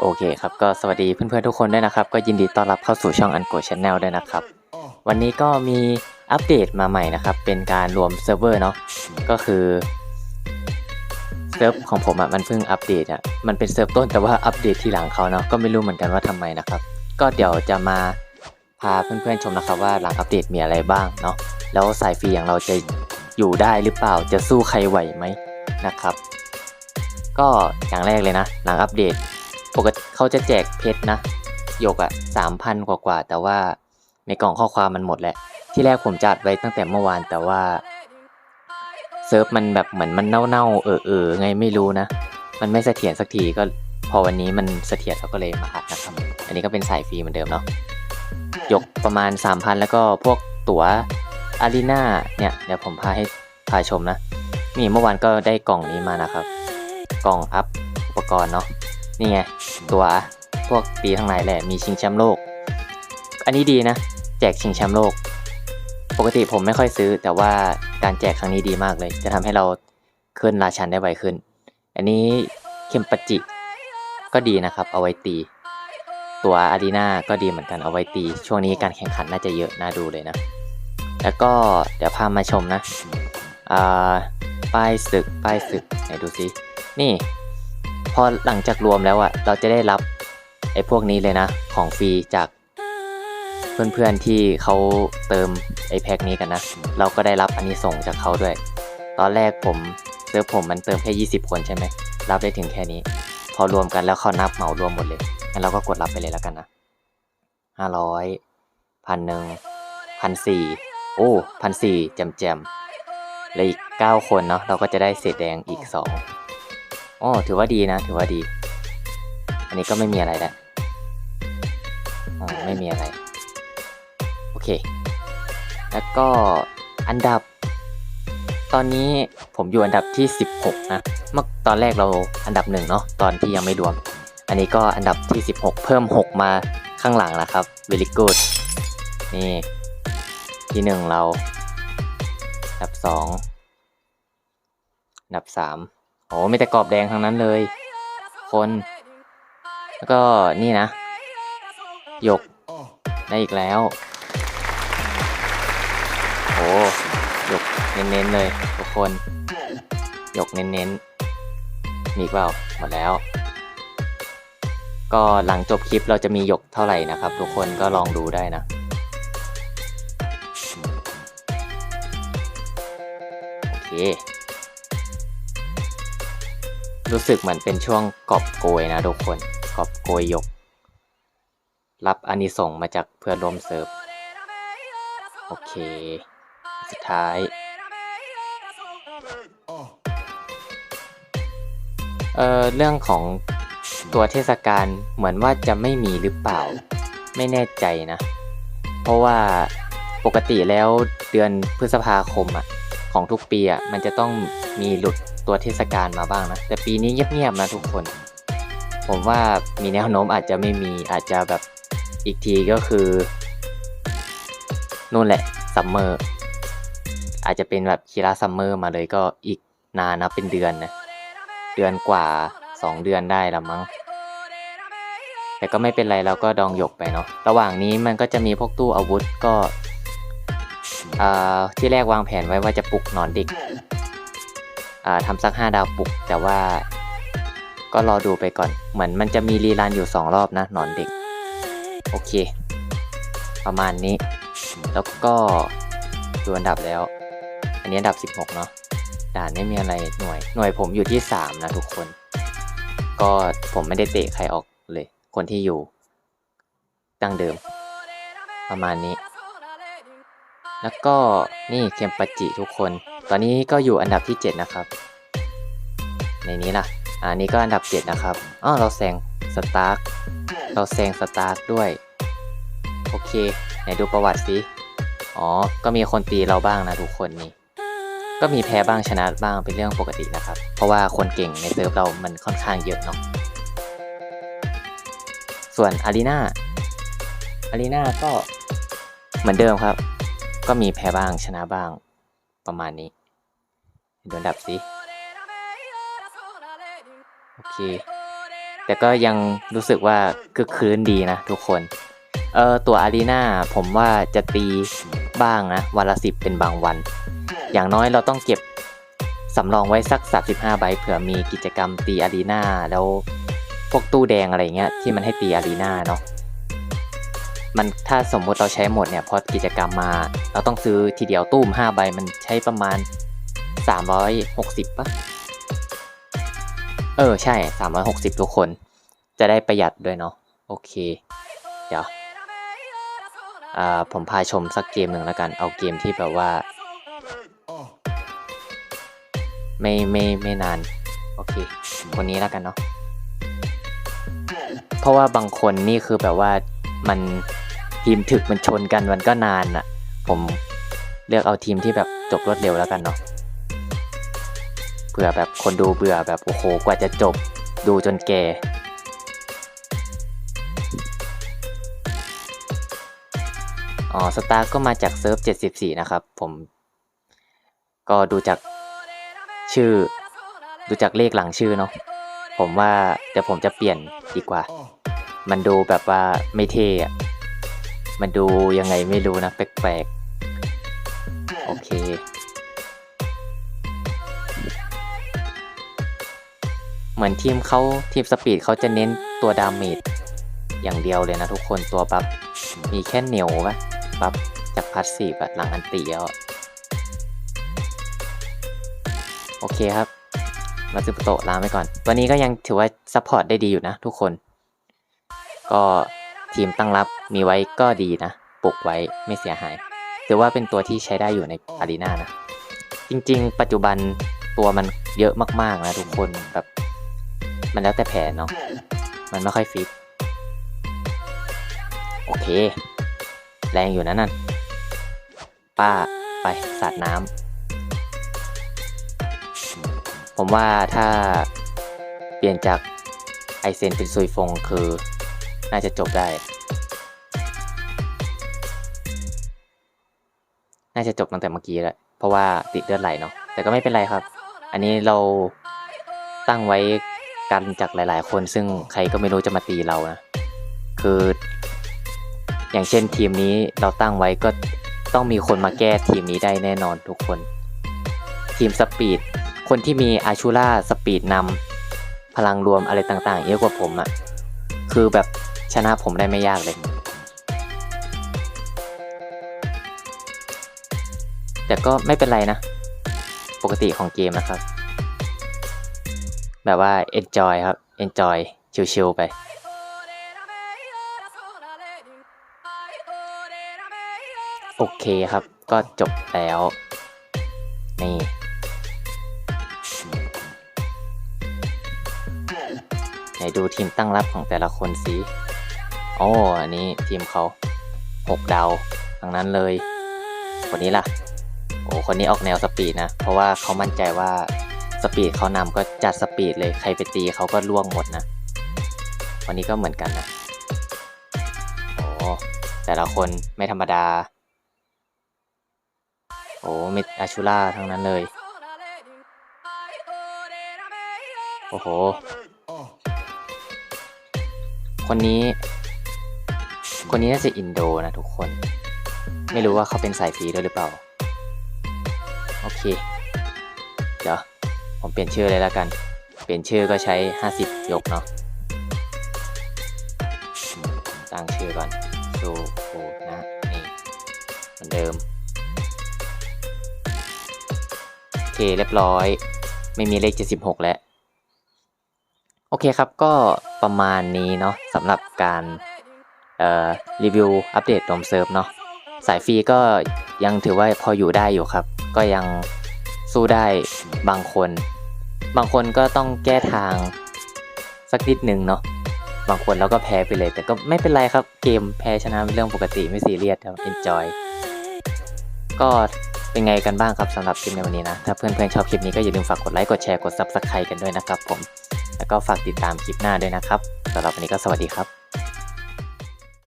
โอเคครับก็สวัสดีเพื่อนๆทุกคนด้วยนะครับ ก็ยินดีต้อนรับเข้าสู่ช่องอันโกชแนลด้วยนะครับ วันนี้ก็มีอัปเดตมาใหม่นะครับ เป็นการรวมเซิร์ฟเวอร์เนาะก็คือเซิร์ฟของผมอะ่ะมันเพิ่งอัปเดตอะ่ะมันเป็นเซิร์ฟต้นแต่ว่าอัปเดตทีหลังเขาเนาะก็ไม่รู้เหมือนกันว่าทำไมนะครับ ก็เดี๋ยวจะมาพาเพื่อนๆชมนะครับว่าหลังอัปเดตมีอะไรบ้างเนาะแล้วสายฟรีอย่างเราจะอยู่ได้หรือเปล่าจะสู้ใครไหวไหมนะครับ ก็อย่างแรกเลยนะ หลังอัปเดต ปกติเขาจะแจกเพชรนะหยกอะสามพันกว่าๆแต่ว่าในกล่องข้อความมันหมดแหละ ที่แรกผมจัดไว้ตั้งแต่เมื่อวานแต่ว่าเซิร์ฟมันแบบเหมือนมันเน่าๆเออๆไงไม่รู้นะ มันไม่เสถียรสักทีก็พอวันนี้มันเสถียรเราก็เลยมาอัดนะครับอันนี้ก็เป็นสายฟรีเหมือนเดิมเนาะยกประมาณ 3,000 แล้วก็พวกตั๋วอารีนาเนี่ยเดี๋ยวผมพาให้พาชมนะ นี่เมื่อวานก็ได้กล่องนี้มานะครับ กล่องอัพอุปกรณ์เนาะ นี่ไงตัวพวกตีทั้งหลายแหละมีชิงแชมป์โลก อันนี้ดีนะ แจกชิงแชมป์โลก ปกติผมไม่ค่อยซื้อ แต่ว่าการแจกครั้งนี้ดีมากเลย จะทำให้เราขึ้นราชันได้ไวขึ้น อันนี้เคมปจิ ก็ดีนะครับ เอาไว้ตี ตัวอารีนาก็ดีเหมือนกันเอาไว้ตี ช่วงนี้การแข่งขันน่าจะเยอะน่าดูเลยนะ แล้วก็เดี๋ยวพามาชมนะอ่าป้ายศึกป้ายศึกไหนดูสินี่ พอหลังจากรวมแล้วอะเราจะได้รับไอ้พวกนี้เลยนะ ของฟรีจากเพื่อนๆที่เขาเติมไอ้แพ็คนี้กันนะ เราก็ได้รับอันนี้ส่งจากเขาด้วย ตอนแรกผมเซิร์ฟผมมันเติมแค่ 20 คนใช่ไหม รับได้ถึงแค่นี้ พอรวมกันแล้วเขานับเหมารวมหมดเลยงั้นเราก็กดรับไปเลยแล้วกันนะ500พันหนึ่งพันสี่โอ้พันสี่แจมแจมๆแล้วอีก9คนเนาะเราก็จะได้เศษแดงอีก2อ๋ อถือว่าดีนะ ถือว่าดี อันนี้ก็ไม่มีอะไรแล้วอ๋อไม่มีอะไร โอเค แล้วก็อันดับ ตอนนี้ผมอยู่อันดับที่ 16 นะเมื่อตอนแรกเราอันดับหนึ่งเนาะตอนที่ยังไม่รวม อันนี้ก็อันดับที่ 16 เพิ่ม 6 มาข้างหลังแล้วครับ very good นี่ที่หนึ่งเรา อันดับสองอันดับสาม โอ้ไม่แต่กรอบแดงทั้งนั้นเลย คน แล้วก็นี่นะ หยก ได้อีกแล้ว โอ้หยกเน้นๆเลยทุกคน หยกเน้นๆ มีอีกเปล่าหมดแล้ว ก็หลังจบคลิปเราจะมีหยกเท่าไหร่นะครับ ทุกคนก็ลองดูได้นะโอเค รู้สึกเหมือนเป็นช่วงกอบโกยนะทุกคนกอบโกยยก รับอานิสงมาจากเพื่อนร่วมเซิร์ฟ โอเค สุดท้าย เอ่อ เรื่องของตัวเทศกาลเหมือนว่าจะไม่มีหรือเปล่า ไม่แน่ใจนะ เพราะว่าปกติแล้วเดือนพฤษภาคมอะ ของทุกปีอะมันจะต้องมีหลุดตัวเทศกาลมาบ้างนะ แต่ปีนี้เงียบๆนะทุกคน ผมว่ามีแนวโน้มอาจจะไม่มีอาจจะแบบอีกทีก็คือนู่นแหละซัมเมอร์อาจจะเป็นแบบคีราซัมเมอร์มาเลยก็อีกนานนะเป็นเดือนนะเดือนกว่า 2 เดือนได้ละมั้งแต่ก็ไม่เป็นไรเราก็ดองหยกไปเนาะระหว่างนี้มันก็จะมีพวกตู้อาวุธก็ ที่แรกวางแผนไว้ว่าจะปลุกหนอนเด็กอ่าทำสักห้าดาวปลุก แต่ว่าก็รอดูไปก่อน เหมือนมันจะมีรีรันอยู่ 2 รอบนะหนอนเด็ก โอเค ประมาณนี้ แล้วก็ดูอันดับแล้ว อันนี้อันดับ 16 เนาะด่านไม่มีอะไรหน่วย หน่วยผมอยู่ที่ 3 นะทุกคน ก็ผมไม่ได้เตะใครออกเลย คนที่อยู่ดั้งเดิม ประมาณนี้ แล้วก็นี่เคมปาจิทุกคน ตอนนี้ก็อยู่อันดับที่ 7 นะครับ ในนี้ล่ะอ่านี่ก็อันดับ 7 นะครับอ๋อเราแซงสตาร์กเราแซงสตาร์กด้วย โอเค ไหนดูประวัติสิอ๋อ ก็มีคนตีเราบ้างนะทุกคนนี่ก็มีแพ้บ้างชนะบ้างเป็นเรื่องปกตินะครับ เพราะว่าคนเก่งในเซิร์ฟเรามันค่อนข้างเยอะเนาะส่วนอารีนาอารีนาก็เหมือนเดิมครับ ก็มีแพ้บ้างชนะบ้างประมาณนี้ดูอันดับสิโอเค แต่ก็ยังรู้สึกว่าคึกคืนดีนะทุกคนเออตัวอารีนาผมว่าจะตีบ้างนะวันละสิบเป็นบางวัน อย่างน้อยเราต้องเก็บสำรองไว้สัก 35 ใบเผื่อมีกิจกรรมตีอารีนาแล้วพวกตู้แดงอะไรเงี้ยที่มันให้ตีอารีนาเนาะ มันถ้าสมมุติเราใช้หมดเนี่ยพอกิจกรรมมา เราต้องซื้อทีเดียวตู้ม5ใบมันใช้ประมาณ 360ปะเออใช่ 360 ทุกคน จะได้ประหยัดด้วยเนาะโอเค เดี๋ยวอ่าผมพาชมสักเกมหนึ่งแล้วกัน เอาเกมที่แบบว่า ไม่ไม่ไม่นาน โอเคคนนี้แล้วกันเนาะเพราะว่าบางคนนี่คือแบบว่ามัน ทีมถึกมันชนกันมันก็นานอะผมเลือกเอาทีมที่แบบจบรวดเร็วแล้วกันเนาะเผื่อแบบคนดูเบื่อแบบโอ้โหกว่าจะจบดูจนแก่อ๋อสตาร์ก็มาจากเซิร์ฟ 74 นะครับ ผม ก็ดูจากชื่อ ดูจากเลขหลังชื่อเนาะผมว่าเดี๋ยวผมจะเปลี่ยนดีกว่า มันดูแบบว่าไม่เท่อะ มันดูยังไงไม่รู้นะแปลกๆ โอเค เหมือนทีมเขาทีมสปีดเขาจะเน้นตัวดาเมจอย่างเดียวเลยนะทุกคนตัวบัฟมีแค่เหนียวปะบัฟจากพาสซีฟหลังอันตีแล้วโอเคครับ มาซึโตะลาไปก่อน ตัวนี้ก็ยังถือว่าซัพพอร์ตได้ดีอยู่นะทุกคน ก็ ทีมตั้งรับมีไว้ก็ดีนะ ปลุกไว้ไม่เสียหาย ถือว่าเป็นตัวที่ใช้ได้อยู่ในอารีนานะ จริง ๆ ปัจจุบันตัวมันเยอะมาก ๆ นะทุกคนแบบ มันแล้วแต่แผนเนาะ มันไม่ค่อยฟิต โอเค แรงอยู่นะนั่น ป้าไปสาดน้ำ ผมว่าถ้าเปลี่ยนจากไอเซนเป็นซุยฟงคือ น่าจะจบได้ น่าจะจบตั้งแต่เมื่อกี้แหละเพราะว่าติดเลือดไหลเนาะ แต่ก็ไม่เป็นไรครับ อันนี้เราตั้งไว้กันจากหลาย ๆ คนซึ่งใครก็ไม่รู้จะมาตีเรานะ คือ อย่างเช่นทีมนี้เราตั้งไว้ก็ต้องมีคนมาแก้ทีมนี้ได้แน่นอนทุกคน ทีมสปีด คนที่มีอาชูล่าสปีดนำพลังรวมอะไรต่างๆเยอะกว่าผมอะ่ะ คือแบบ ชนะผมได้ไม่ยากเลย แต่ก็ไม่เป็นไรนะ ปกติของเกมนะครับ แบบว่า enjoy ครับ enjoy ชิลๆไปโอเคครับ ก็จบแล้ว นี่ ไหนดูทีมตั้งรับของแต่ละคนสิ โอ้อันนี้ทีมเขาหกดาวทั้งนั้นเลยคนนี้ล่ะ โอ้คนนี้ออกแนวสปีดนะ เพราะว่าเขามั่นใจว่าสปีดเขานำก็จัดสปีดเลยใครไปตีเขาก็ล่วงหมดนะวันนี้ก็เหมือนกันนะโอ้แต่ละคนไม่ธรรมดา โอ้มิดอาชูล่าทั้งนั้นเลย โอ้โห คนนี้ คนนี้น่าจะอินโดนะทุกคน ไม่รู้ว่าเขาเป็นสายฟรีด้วยหรือเปล่า โอเค เดี๋ยว ผมเปลี่ยนชื่อเลยแล้วกัน เปลี่ยนชื่อก็ใช้ 50 ยกเนาะตั้งชื่อก่อนดูโอ้นะนี่เหมือนเดิม โอเคเรียบร้อย ไม่มีเลข 76 แล้ว โอเคครับก็ประมาณนี้เนาะสำหรับการ รีวิวอัปเดตรวมเซิร์ฟเนาะสายฟรีก็ยังถือว่าพออยู่ได้อยู่ครับ ก็ยังสู้ได้บางคน บางคนก็ต้องแก้ทางสักนิดนึงเนาะบางคนเราก็แพ้ไปเลย แต่ก็ไม่เป็นไรครับเกมแพ้ชนะเป็นเรื่องปกติไม่ซีเรียสครับ enjoy ก็เป็นไงกันบ้างครับสำหรับคลิปในวันนี้นะ ถ้าเพื่อนๆชอบคลิปนี้ก็อย่าลืมฝากกดไลค์กดแชร์กด subscribe กันด้วยนะครับผม แล้วก็ฝากติดตามคลิปหน้าด้วยนะครับสำหรับวันนี้ก็สวัสดีครับ